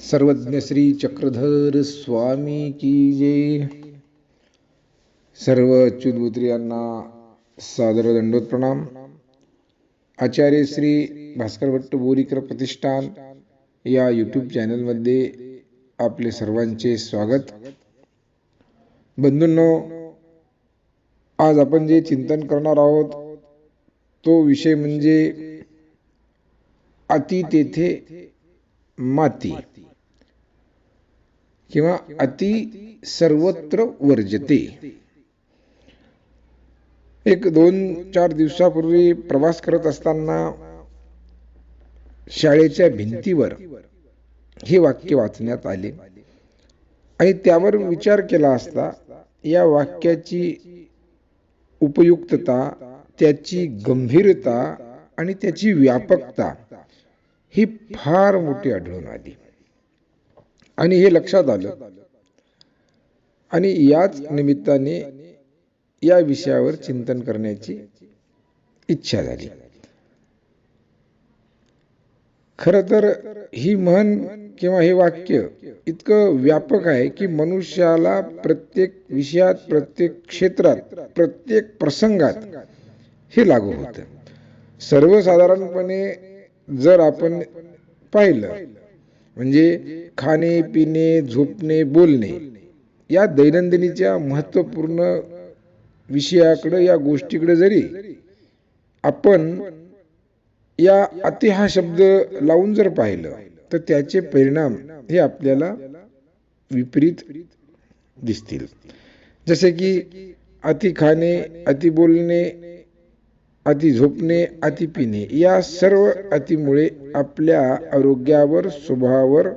सर्वज्ञ श्री चक्रधर स्वामी की जय। सर्व यांना सादर दंडोत प्रणाम आचार्य श्री भास्कर भट्ट बोरीकर प्रतिष्ठान या यूट्यूब चॅनलमध्ये आपले सर्वांचे स्वागत। बंधूंनो आज आपण जे चिंतन करणार आहोत तो विषय म्हणजे अति तेथे माती। किंवा अति सर्वत्र वर्जते. एक दोन चार दिवसापूर्वी प्रवास करत असताना शाळेच्या भिंतीवर हे वाक्य वाचण्यात आले. आणि त्यावर विचार केला असता या वाक्याची उपयुक्तता त्याची गंभीरता आणि त्याची व्यापकता ही फार मोठी आढळून आली. आणि हे लक्षात आलं. आणि याच निमित्ताने या विषयावर चिंतन करण्याची इच्छा झाली. खर तर ही म्हण किंवा हे वाक्य इतकं व्यापक आहे की मनुष्याला प्रत्येक विषयात प्रत्येक क्षेत्रात प्रत्येक प्रसंगात हे लागू होतं. सर्वसाधारणपणे जर आपण पाहिलं म्हणजे खाणे पिणे झोपणे बोलणे या दैनंदिनीच्या महत्त्वपूर्ण विषयाकडं या गोष्टीकडे जरी आपण या अति हा शब्द लावून जर पाहिलं तर त्याचे परिणाम हे आपल्याला विपरीत दिसतील. जसे की अति खाणे अति बोलणे अति झोपणे अति पिणे. या सर्व अतिमुळे आपल्या आरोग्यावर स्वभावावर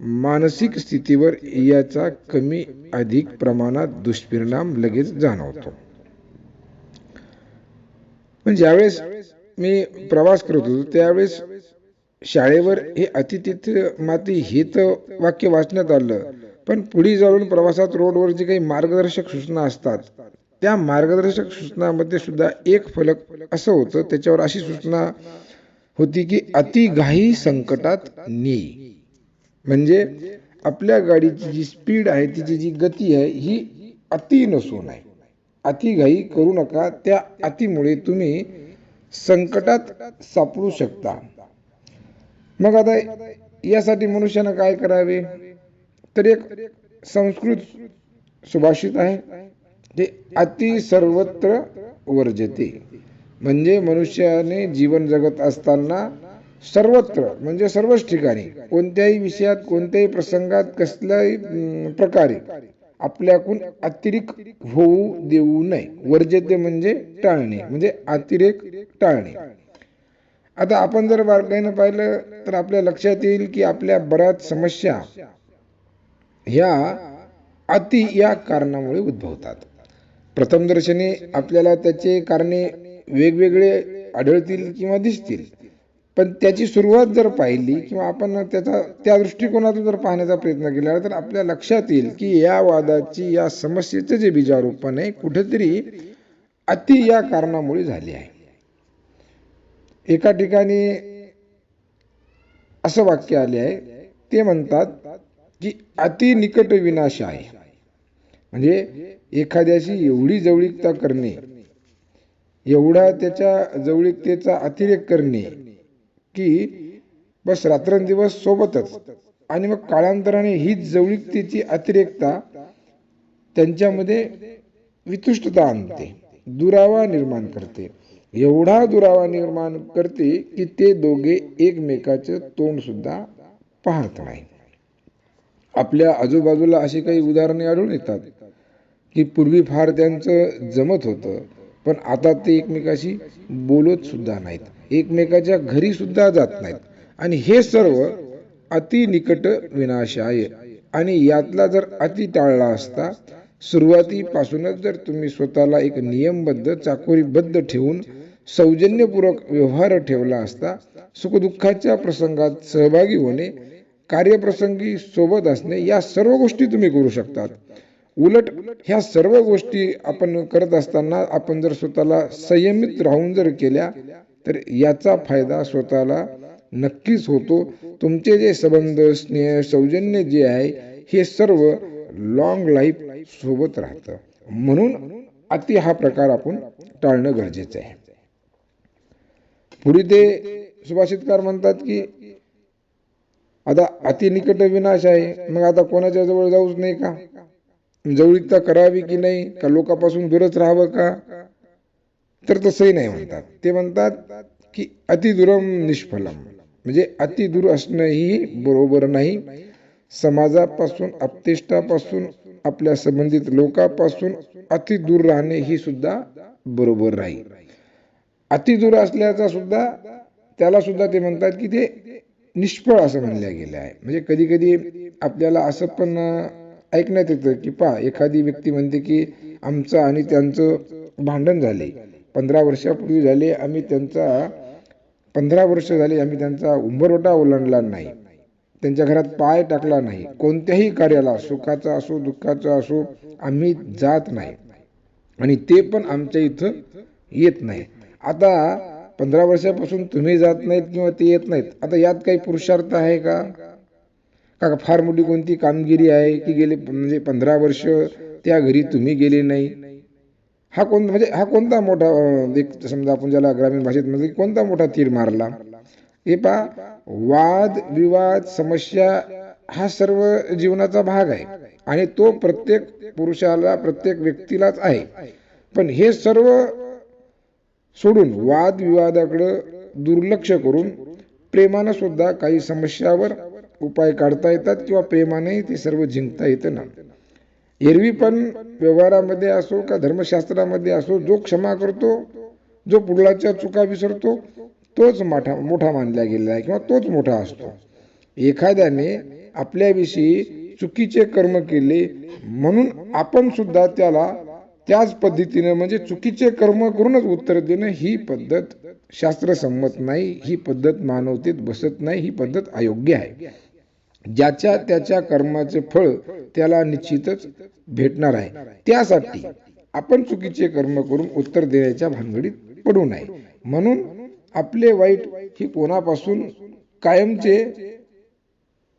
मानसिक स्थितीवर याचा कमी अधिक प्रमाणात दुष्परिणाम लगेच जाणवतो. पण ज्यावेळेस मी प्रवास करत होतो त्यावेळेस शाळेवर हे अतिथित माती हे तर वाक्य वाचण्यात आलं. पण पुढे जाऊन प्रवासात रोडवर जे काही मार्गदर्शक सूचना असतात त्या मार्गदर्शक सूचनामध्ये सुद्धा एक फलक असं होतं त्याच्यावर अशी सूचना होती की अतिघाई संकटात ने. म्हणजे आपल्या गाडीची जी स्पीड आहे तिची जी गती आहे ही अति नसून आहे. अतिघाई करू नका त्या अतिमुळे तुम्ही संकटात सापडू शकता. मग आता यासाठी मनुष्यानं काय करावे? तर एक संस्कृत सुभाषित आहे. ते अति सर्वत्र वर्जते. म्हणजे मनुष्याने जीवन जगत असताना सर्वत्र म्हणजे सर्वच ठिकाणी कोणत्याही विषयात कोणत्याही प्रसंगात कसल्याही प्रकारे आपल्याकडून अतिरेक होऊ देऊ नये. वर्जते म्हणजे टाळणे म्हणजे अतिरेक टाळणे. आता आपण जर बारकाईनं पाहिलं तर आपल्या लक्षात येईल की आपल्या बऱ्याच समस्या ह्या अति या कारणामुळे उद्भवतात. प्रथमदर्शनी आपल्याला त्याचे कारणे वेगवेगळे आढळतील किंवा दिसतील. पण त्याची सुरुवात जर पाहिली किंवा आपण त्याचा त्या दृष्टिकोनातून जर पाहण्याचा प्रयत्न केला तर आपल्या लक्षात येईल की या वादाची या समस्येचं जे बीजारोपण आहे कुठेतरी अति या कारणामुळे झाली आहे. एका ठिकाणी असं वाक्य आले आहे ते म्हणतात की अति निकट विनाश आहे. म्हणजे एखाद्याशी एवढी जवळीकता करणे एवढा त्याच्या जवळीकतेचा अतिरेक करणे की बस रात्रंदिवस सोबतच. आणि मग काळांतराने हीच जवळीकतेची अतिरेकता त्यांच्यामध्ये वितुष्टता आणते दुरावा निर्माण करते. एवढा दुरावा निर्माण करते की ते दोघे एकमेकाचं तोंडसुद्धा पाहत नाही आपल्या आजूबाजूला अशी काही उदाहरणे आढळून येतात की पूर्वी फार त्यांचं जमत होतं पण आता ते एकमेकाशी बोलत सुद्धा नाहीत. एकमेकाच्या घरी सुद्धा जात नाहीत. आणि हे सर्व अति निकट विनाश आहे. आणि यातला जर अति टाळला असता सुरुवातीपासूनच जर तुम्ही स्वतःला एक नियमबद्ध चाकोरीबद्ध ठेवून सौजन्यपूर्वक व्यवहार ठेवला असता सुखदुःखाच्या प्रसंगात सहभागी होणे कार्यप्रसंगी सोबत असणे या सर्व गोष्टी तुम्ही करू शकतात. उलट ह्या सर्व गोष्टी आपण करत असताना आपण जर स्वतःला संयमित राहून जर केल्या तर याचा फायदा स्वतःला नक्कीच होतो. तुमचे जे संबंध स्नेह सौजन्य जे आहे हे सर्व लॉंग लाईफ सोबत राहतं. म्हणून अति हा प्रकार आपण टाळणं गरजेचं आहे. पुढे ते सुभाषितकार म्हणतात की आता अति निकट विनाश आहे. मग आता कोणाच्या जवळ जाऊच नाही का? जवळीकता करावी की नाही? का लोकापासून दूरच राहावं का? तर तसंही नाही म्हणतात. ते म्हणतात की अतिदुरम निष्फलम. म्हणजे अति दूर असणं ही बरोबर नाही. समाजापासून अपतिष्टापासून आपल्या संबंधित लोकापासून अति दूर राहणे ही सुद्धा बरोबर राहील. अतिदूर असल्याचा सुद्धा त्याला सुद्धा ते म्हणतात की ते निष्फळ असं म्हणलं गेलं आहे म्हणजे कधी कधी आपल्याला असं पण ऐकण्यात येतं की पा एखादी व्यक्ती म्हणते की आमचं आणि त्यांचं भांडण झाले. पंधरा वर्षापूर्वी झाले आम्ही त्यांचा पंधरा वर्ष झाले आम्ही त्यांचा उंबरवटा ओलांडला नाही. त्यांच्या घरात पाय टाकला नाही. कोणत्याही कार्याला सुखाचा असो दुःखाचा असो आम्ही जात नाही. आणि ते पण आमच्या इथं येत नाही. आता पंधरा वर्षापासून तुम्ही जात नाहीत किंवा ते येत नाहीत आता यात काही पुरुषार्थ आहे का? का फार मोठी कोणती कामगिरी आहे की गेले म्हणजे पंधरा वर्ष त्या घरी तुम्ही गेले नाही? हा कोण म्हणजे हा कोणता मोठा एक समजा आपण ज्याला ग्रामीण भाषेत म्हणजे कोणता मोठा तीर मारला? हे पा वाद विवाद समस्या हा सर्व जीवनाचा भाग आहे आणि तो प्रत्येक पुरुषाला प्रत्येक व्यक्तीलाच आहे. पण हे सर्व सोडून वादविवादाकडं दुर्लक्ष करून प्रेमानं सुद्धा काही समस्यावर उपाय काढता येतात किंवा प्रेमाने ते सर्व जिंकता येतं ना. एरवी पण व्यवहारामध्ये असो का धर्मशास्त्रामध्ये असो जो क्षमा करतो जो पुढलाच्या चुका विसरतो तोच मोठा मोठा मानला गेलेला आहे किंवा तोच मोठा असतो. एखाद्याने आपल्याविषयी चुकीचे कर्म केले म्हणून आपण सुद्धा त्याला त्याच पद्धतीने म्हणजे चुकीचे कर्म करूनच उत्तर देणं ही पद्धत शास्त्रसंमत नाही ही पद्धत मानवतेत बसत नाही ही पद्धत अयोग्य आहे. ज्याच्या त्याच्या कर्माचे फळ त्याला निश्चितच भेटणार आहे. त्यासाठी आपण चुकीचे कर्म करून उत्तर देण्याच्या भानगडीत पडू नये. म्हणून आपले वाईट ही कोणापासून कायमचे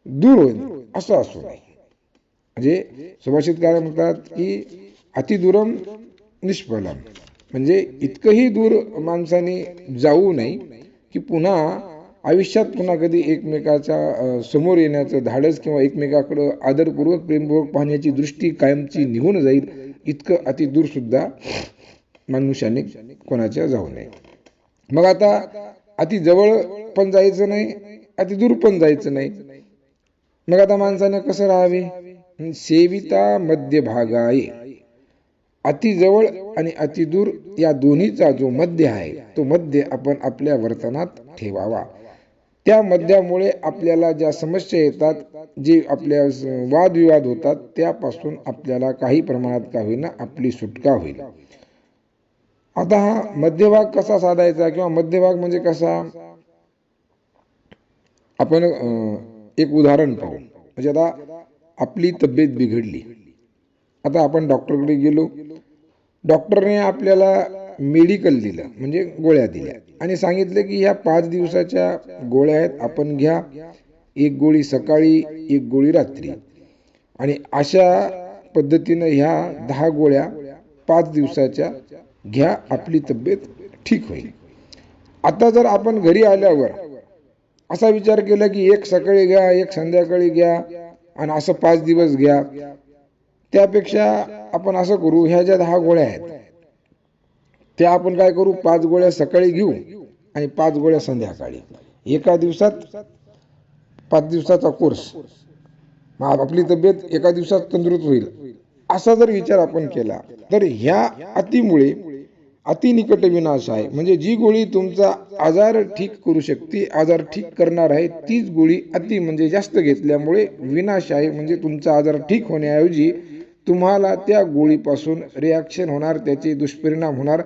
दूर होईल असं असू नये. म्हणजे सुभाषितकार म्हणतात की अतिदूरम निष्फलम. म्हणजे इतकंही दूर माणसाने जाऊ नये की पुन्हा आयुष्यात पुन्हा कधी एकमेकाच्या समोर येण्याचं धाडस किंवा एकमेकाकडं आदरपूर्वक प्रेमपूर्वक पाहण्याची दृष्टी कायमची निघून जाईल इतकं अतिदूरसुद्धा मनुष्याने कोणाच्या जाऊ नये. मग आता अति जवळ पण जायचं नाही अति दूर पण जायचं नाही. मग आता माणसानं कसं राहावे? सेविता मध्यभागाये अतिजवळ आणि अतिदूर या दोन्हीचा जो मध्य आहे तो मध्य आपण आपल्या वर्तनात ठेवावा. त्या मध्यामुळे आपल्याला ज्या समस्या येतात जे आपल्या वादविवाद होतात त्यापासून आपल्याला काही प्रमाणात का होईना आपली सुटका होईल. आता हा मध्यभाग कसा साधायचा किंवा मध्यभाग म्हणजे कसा? आपण एक उदाहरण पाहू. म्हणजे आता आपली तब्येत बिघडली. आता आपण डॉक्टरकडे गेलो. डॉक्टरने आपल्याला मेडिकल दिलं म्हणजे गोळ्या दिल्या. आणि सांगितलं की ह्या पाच दिवसाच्या गोळ्या आहेत आपण घ्या. एक गोळी सकाळी एक गोळी रात्री. आणि अशा पद्धतीनं ह्या दहा गोळ्या पाच दिवसाच्या घ्या आपली तब्येत ठीक होईल. आता जर आपण घरी आल्यावर असा विचार केला की एक सकाळी घ्या एक संध्याकाळी घ्या आणि असं पाच दिवस घ्या त्यापेक्षा आपण असं करू ह्या ज्या दहा गोळ्या आहेत त्या आपण काय करू पाच गोळ्या सकाळी घेऊ आणि पाच गोळ्या संध्याकाळी. एका दिवसात पाच दिवसाचा कोर्स मग आपली तब्येत एका दिवसात तंदुरुस्त होईल. असा जर विचार आपण केला तर ह्या अतिमुळे अतिनिकट विनाश आहे. म्हणजे जी गोळी तुमचा आजार ठीक करू शकते आजार ठीक करणार आहे तीच गोळी अति म्हणजे जास्त घेतल्यामुळे विनाश आहे. म्हणजे तुमचा आजार ठीक होण्याऐवजी तुम्हाला त्या गोळीपासून रिॲक्शन होणार त्याचे दुष्परिणाम होणार.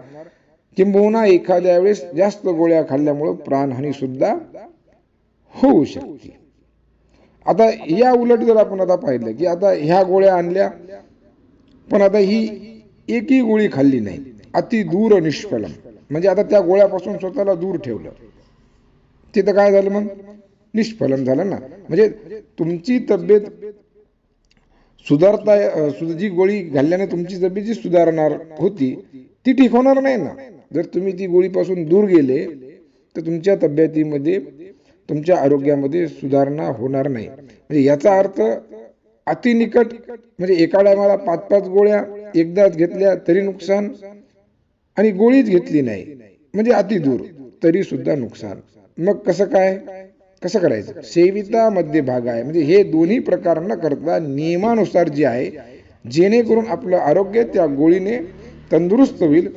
किंबहुना एखाद्या वेळेस जास्त गोळ्या खाल्ल्यामुळं प्राणहानी सुद्धा होऊ शकते. आता या उलट जर आपण आता पाहिलं की आता ह्या गोळ्या आणल्या पण आता ही एकही गोळी खाल्ली नाही. अति दूर निष्फलम. म्हणजे आता त्या गोळ्यापासून स्वतःला दूर ठेवलं. तिथं काय झालं मग? निष्फलन झालं ना. म्हणजे तुमची तब्येत सुधारता सुद्धा जी गोळी घालल्याने तुमची तब्येत जी सुधारणार होती ती ठीक होणार नाही ना? जर तुम्ही ती गोळीपासून दूर गेले तर तुमच्या तब्येतीमध्ये तुमच्या आरोग्यामध्ये सुधारणा होणार नाही. म्हणजे याचा अर्थ अतिनिकट म्हणजे एका टायमाला पाच पाच गोळ्या एकदाच घेतल्या तरी नुकसान आणि गोळीच घेतली नाही. म्हणजे अति दूर तरी सुद्धा नुकसान. मग कसं काय? कसं करायचं? सेविता मध्य भाग आहे. म्हणजे हे दोन्ही प्रकार न करता नियमानुसार जे आहे जेणेकरून आपलं आरोग्य त्या गोळीने तंदुरुस्त होईल.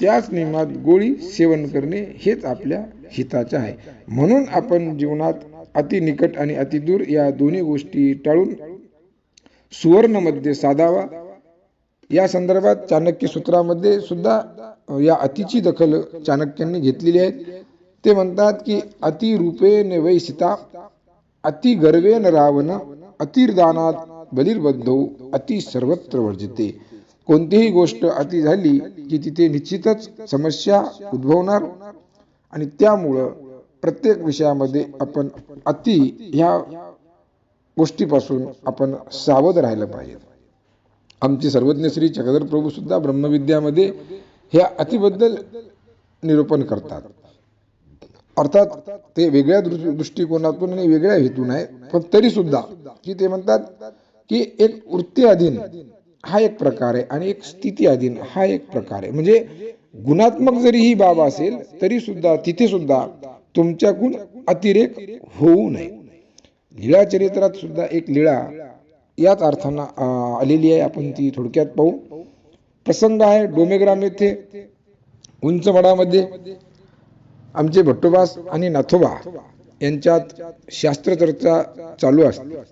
त्याच नियमात गोळी सेवन करणे हेच आपल्या हिताचं आहे. म्हणून आपण जीवनात अति निकट आणि अतिदूर या दोन्ही गोष्टी टाळून सुवर्णमध्ये साधावा. या संदर्भात चाणक्य सूत्रामध्ये सुद्धा या अतिची दखल चाणक्यांनी घेतलेली आहे ते म्हणतात की अति रूपे न वैसिता अति गर्वे न रावण अतिर्दानात बलिर्बंधो अति सर्वत्र वर्जिते. कोणतीही गोष्ट अति झाली की तिथे निश्चितच समस्या उद्भवणार. आणि त्यामुळं प्रत्येक विषयामध्ये आपण अति ह्या गोष्टीपासून आपण सावध राहिलं पाहिजे. आमचे सर्वज्ञ श्री चक्रधर प्रभू सुद्धा ब्रह्मविद्यामध्ये ह्या अतिबद्दल निरूपण करतात. अर्थात ते वेगळ्या दृष्टिकोनातून आणि वेगळ्या हेतून आहे पण तरी सुद्धा की ते म्हणतात की एक वृत्ती अधीन हा एक प्रकार आहे आणि एक स्थिती अधीन हा एक प्रकार. आहे म्हणजे गुणात्मक जरी ही बाब असेल तरी सुद्धा तिथे सुद्धा तुमच्याकडून अतिरेक होऊ नये. लीळा चरित्रात सुद्धा एक लीळा याच अर्थानं आलेली आहे. आपण ती थोडक्यात पाहू. प्रसंग आहे डोमेग्राम येथे उंचवडामध्ये. आमचे भट्टोबास आणि नाथोबा यांच्यात शास्त्रचर्चा चालू असते.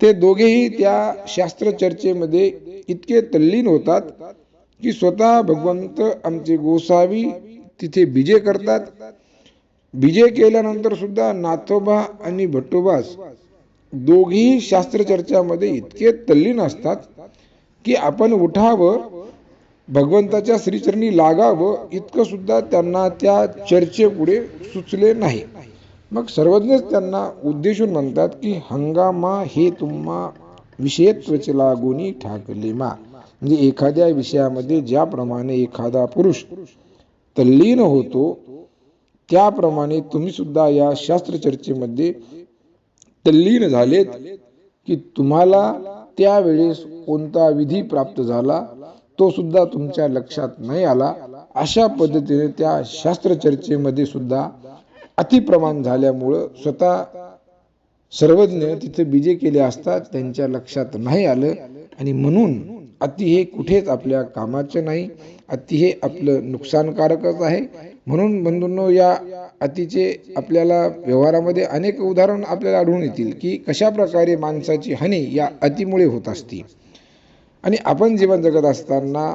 ते दोघेही त्या शास्त्रचर्चेमध्ये इतके तल्लीन होतात की स्वतः भगवंत आमचे गोसावी तिथे बीजे करतात. बीजे केल्यानंतर सुद्धा नाथोबा आणि भट्टोबास दोघेही शास्त्रचर्चामध्ये इतके तल्लीन असतात की आपण उठावं भगवंताच्या श्रीचरणी लागावं इतकं सुद्धा त्यांना त्या चर्चेपुढे सुचले नाही. मग सर्वज्ञच त्यांना उद्देशून म्हणतात की हंगामा हे तुम्हा विषयत्वच लागुनी ठाकले मा. म्हणजे एखाद्या विषयामध्ये ज्याप्रमाणे एखादा पुरुष तल्लीन होतो त्याप्रमाणे तुम्ही सुद्धा या शास्त्र चर्चेमध्ये तल्लीन झालेत की तुम्हाला त्यावेळेस कोणता विधी प्राप्त झाला? तो सुद्धा तुमच्या लक्षात नाही आला. अशा पद्धतीने त्या शास्त्रचर्चेमध्ये सुद्धा अतिप्रमाण झाल्यामुळं स्वतः सर्वज्ञ तिथे बीजे केले असतात त्यांच्या लक्षात नाही आलं. आणि म्हणून अति हे कुठेच आपल्या कामाचे नाही अति हे आपलं नुकसानकारकच आहे. म्हणून बंधूंनो या अतिचे आपल्याला व्यवहारामध्ये अनेक उदाहरण आपल्याला आढळून येतील की कशा प्रकारे माणसाची हानी या अतिमुळे होत असते. आणि आपण जीवन जगत असताना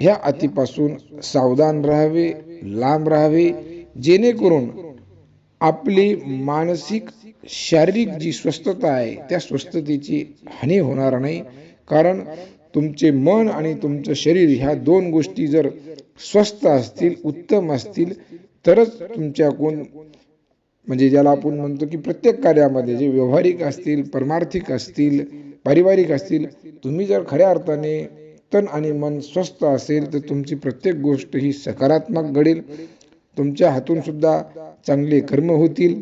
ह्या अतिपासून सावधान राहावे लांब राहावे जेणेकरून आपली मानसिक शारीरिक जी स्वस्थता आहे त्या स्वस्थतेची हानी होणार नाही. कारण तुमचे मन आणि तुमचं शरीर ह्या दोन गोष्टी जर स्वस्थ असतील उत्तम असतील तरच तुमच्याकडून म्हणजे ज्याला आपण म्हणतो की प्रत्येक कार्यामध्ये जे व्यवहारिक असतील परमार्थिक असतील पारिवारिक असतील तुम्ही जर खऱ्या अर्थाने तन आणि मन स्वस्थ असेल तर तुमची प्रत्येक गोष्ट ही सकारात्मक घडेल. तुमच्या हातून सुद्धा चांगले कर्म होतील.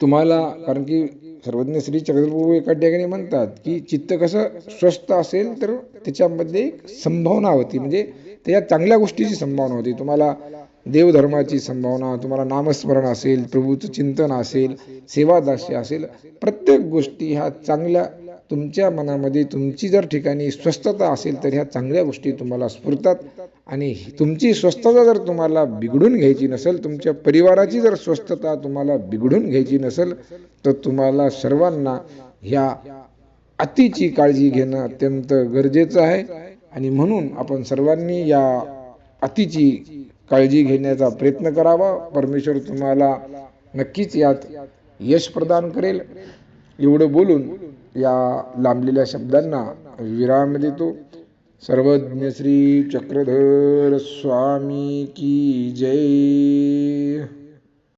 तुम्हाला कारण की सर्वज्ञ श्री चक्रप्रभू एका ठिकाणी म्हणतात की चित्त कसं स्वस्थ असेल तर त्याच्यामध्ये एक संभावना होती. म्हणजे त्याच्या चांगल्या गोष्टीची संभावना होती. तुम्हाला देवधर्माची संभावना तुम्हाला नामस्मरण असेल प्रभूचं चिंतन असेल सेवादास्य असेल प्रत्येक गोष्टी ह्या चांगल्या तुमच्या मनामध्ये तुमची जर ठिकाणी स्वस्थता असेल तर ह्या चांगल्या गोष्टी तुम्हाला स्फुरतात. आणि तुमची स्वस्थता जर तुम्हाला बिघडून घ्यायची नसेल तुमच्या परिवाराची जर स्वस्थता तुम्हाला बिघडून घ्यायची नसेल तर तुम्हाला सर्वांना ह्या अतिची काळजी घेणं अत्यंत गरजेचं आहे. आणि म्हणून आपण सर्वांनी या अतिची काळजी घेण्याचा प्रयत्न करावा. परमेश्वर तुम्हाला नक्कीच यात यश प्रदान करेल. एवढं बोलून या लांबलेल्या शब्दांना विराम देतो सर्वज्ञ श्री चक्रधर स्वामी की जय.